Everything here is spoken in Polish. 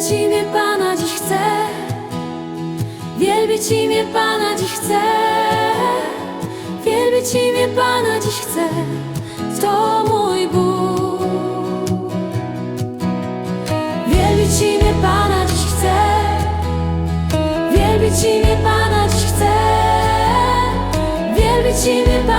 Wielbić imię Pana dziś chcę. Wielbić imię Pana dziś chcę. Wielbić imię Pana dziś chcę. To mój Bóg. Wielbić imię Pana dziś chcę. Wielbić imię Pana dziś chcę. Wielbić imię Pana